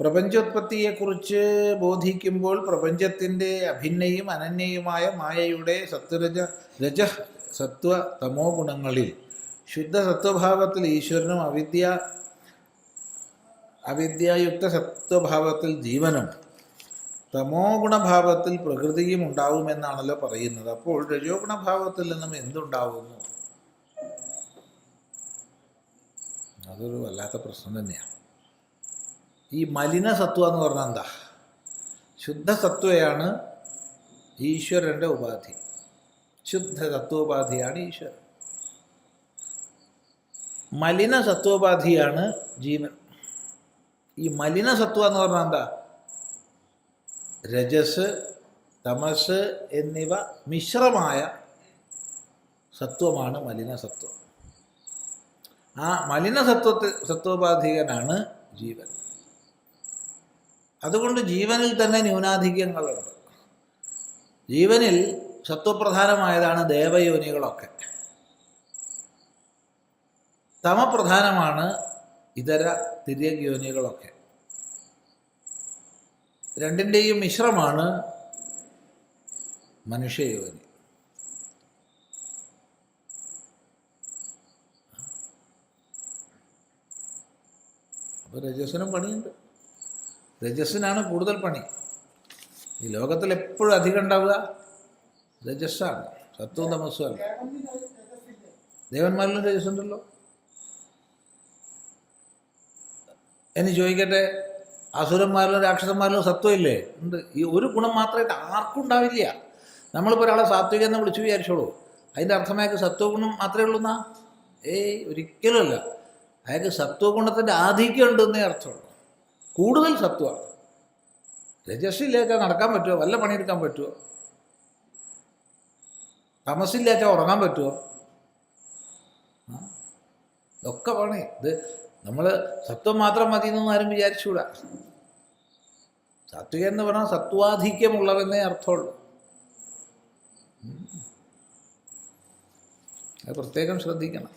പ്രപഞ്ചോത്പത്തിയെക്കുറിച്ച് ബോധിക്കുമ്പോൾ പ്രപഞ്ചത്തിന്റെ അഭിന്നയും അനന്യയുമായ മായയുടെ സത്വരജ രജ സത്വ തമോ ഗുണങ്ങളിൽ. ശുദ്ധ സത്വഭാവത്തിൽ ഈശ്വരനും അവിദ്യ അവിദ്യായുക്ത സത്വഭാവത്തിൽ ജീവനും തമോ ഗുണഭാവത്തിൽ പ്രകൃതിയും ഉണ്ടാവുമെന്നാണല്ലോ പറയുന്നത്. അപ്പോൾ രജോ ഗുണഭാവത്തിൽ നിന്നും എന്തുണ്ടാവുന്നു? അതൊരു വല്ലാത്ത പ്രശ്നം തന്നെയാണ്. ഈ മലിന സത്വ എന്ന് പറഞ്ഞാൽ എന്താ? ശുദ്ധ സത്വയാണ് ഈശ്വരന്റെ ഉപാധി. ശുദ്ധ സത്വോപാധിയാണ് ഈശ്വരൻ. മലിന സത്വോപാധിയാണ് ജീവൻ. ഈ മലിന സത്വ എന്ന് പറഞ്ഞാൽ എന്താ? രജസ് തമസ് എന്നിവ മിശ്രമായ സത്വമാണ് മലിന സത്വം. ആ മലിന സത്വത്തെ സത്വോപാധികനാണ് ജീവൻ. അതുകൊണ്ട് ജീവനിൽ തന്നെ ന്യൂനാധിക്യങ്ങളുണ്ട്. ജീവനിൽ സത്വപ്രധാനമായതാണ് ദേവയോനികളൊക്കെ. തമപ്രധാനമാണ് ഇതര തിര്യയോനികളൊക്കെ. രണ്ടിന്റെയും മിശ്രമാണ് മനുഷ്യയോനി. അപ്പോൾ രജസ്സിനും പണിയുണ്ട്. രജസ്സിനാണ് കൂടുതൽ പണി. ഈ ലോകത്തിൽ എപ്പോഴും അധികം ഉണ്ടാവുക രജസ്സാണ് സത്വവും തമസ്സുമല്ല ദേവന്മാരിലും രജസ്സുണ്ടല്ലോ. എന്ന് ചോദിക്കട്ടെ അസുരന്മാരിലും രാക്ഷസന്മാരിലും സത്വമില്ലേ? ഉണ്ട്. ഈ ഒരു ഗുണം മാത്രമായിട്ട് ആർക്കും ഉണ്ടാവില്ല. നമ്മളിപ്പോൾ ഒരാളെ സാത്വിക എന്ന് വിളിച്ചു വിചാരിച്ചോളൂ. അതിന്റെ അർത്ഥം സത്വഗുണം മാത്രമേ ഉള്ളൂ എന്നാ? ഏയ് ഒരിക്കലുമല്ല. അയാൾക്ക് സത്വഗുണത്തിന്റെ ആധിക്യം ഉണ്ടെന്നേ അർത്ഥമുള്ളൂ. കൂടുതൽ സത്വമാണ് രജസ്സില്ലാച്ചാൽ നടക്കാൻ പറ്റുമോ വല്ല പണിയെടുക്കാൻ പറ്റുമോ തമസില്ലാച്ചാൽ ഉറങ്ങാൻ പറ്റുമോ ഒക്കെ പണി. ഇത് നമ്മൾ സത്വം മാത്രം മതി എന്നൊന്നും ആരും വിചാരിച്ചുകൂടാ സാത്വിക എന്ന് പറഞ്ഞാൽ സത്വാധിക്യമുള്ളവെന്നേ അർത്ഥമുള്ളൂ. അത് പ്രത്യേകം ശ്രദ്ധിക്കണം.